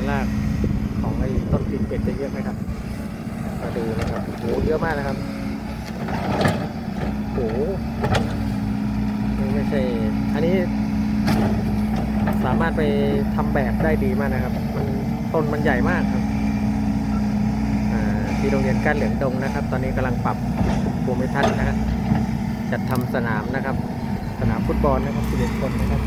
ารากของไอ้ต้นตีนเป็ดจะเยอะไหมครับ มาดูนะครับโหเยอะมากนะครับโหไม่ใช่ อันนี้สามารถไปทำแบบได้ดีมากนะครับ มันต้นมันใหญ่มากครับอ่าที่โรงเรียนก้านเหลืองดงนะครับ ตอนนี้กำลังปรับภูมิทัศน์นะครับจัดทำสนามนะครับ สนามฟุตบอลนะครับ11คนนะครับ